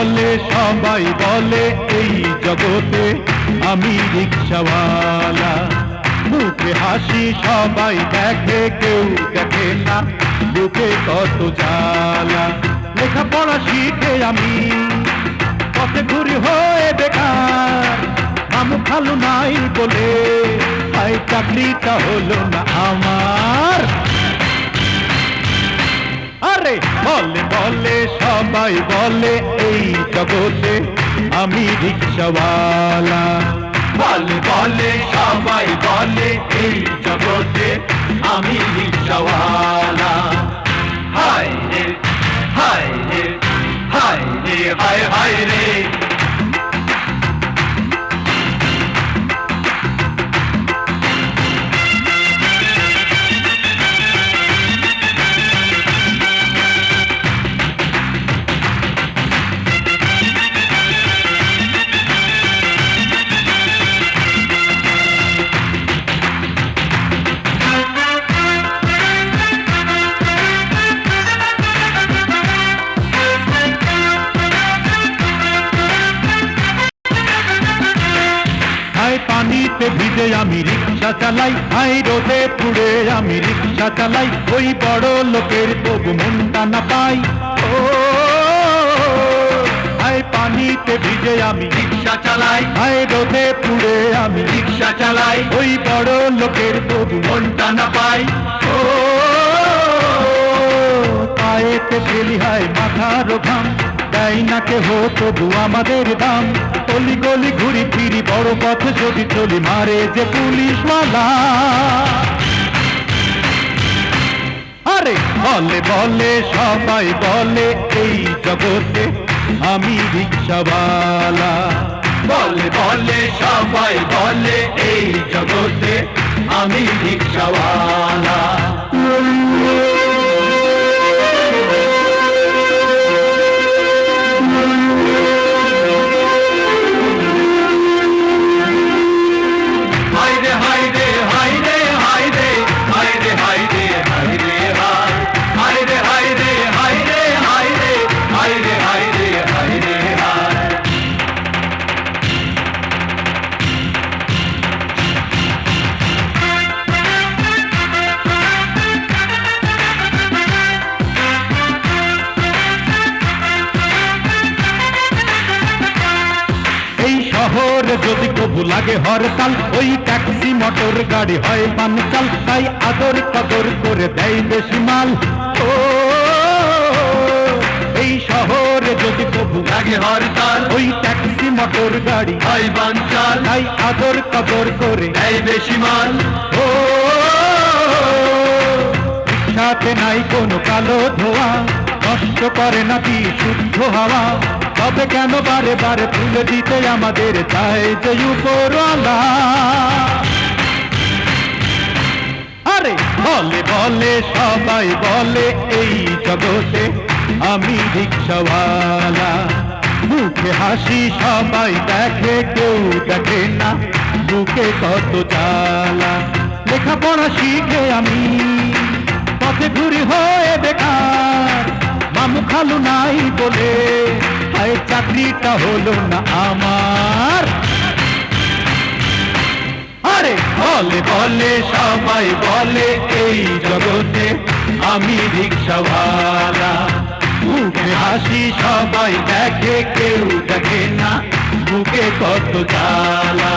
সবাই বলে, এই জগতে আমি রিক্সাওয়ালা। মুখে হাসি সবাই দেখে, কেউ দেখে না বুকে কত জ্বালা। লেখাপড়া শিখে আমি, পথে ঘুরি হয়ে বেকার। আমু খালু নাই বলে চাকরিটা হলো না আমার। আরে বলে বলে, সবাই বলে, এই জগতে আমি রিক্সাওয়ালা। বলে বলে, সবাই বলে, এই জগতে আমি রিক্সাওয়ালা। হায় রে হায় রে হায় রে, হায় হায় রে। ভিজে আমি রিক্সা চালাই, হাই রোদে পুড়ে আমি রিক্সা চালাই, ওই বড় লোকের তবু মনটা না পাই। ও, হাই পানিতে ভিজে আমি রিক্সা চালাই, হাই রোদে পুড়ে আমি রিক্সা চালাই, ওই বড় লোকের তবু মনটা না পাই। ও, পায়েতে ফেলি হয় মাথার ঘাম তাই না কেহ, তবু আমাদের দাম। গলি গলি ঘুরি ফিরি, বড় পথ যদি চলি, মারে যে পুলিশ মালা আরে বলে বলে, সবাই বলে, এই জগতে আমি রিক্সাওয়ালা। বলে বলে, সবাই বলে, এই জগতে আমি রিক্সাওয়ালা। শহরে যদি কবু লাগে হরতাল, ওই ট্যাক্সি, মোটর গাড়ি হয় পানচাল তাই আদর কদর করে দেয় বেশি মাল। এই শহর যদি কবু লাগে হরতাল, ওই ট্যাক্সি, মোটর গাড়ি হয় বাঞ্চাল তাই আদর কদর করে এই বেশি মাল। ও সাথে নাই কোনো কালো ধোয়া। নষ্ট করে নাকি শুদ্ধ হাওয়া। তবে কেন বারে বারে তুলে দিতে আমাদের চাই যে উপরওয়ালা? আরে বলে বলে, সবাই বলে, এই জগতে আমি রিক্সাওয়ালা। মুখে হাসি সবাই দেখে, কেউ দেখে না বুকে কত জ্বালা। লেখাপড়া শিখে আমি, পথে ঘুরি হয়ে বেকার। মামু খালু নাই বলে তাই চাকরিটা হলো না আমার। আরে বলে বলে, সবাই বলে, এই জগতে আমি রিক্সাওয়ালা। মুখে হাসি সবাই দেখে, কেউ দেখে না বুকে কত জ্বালা।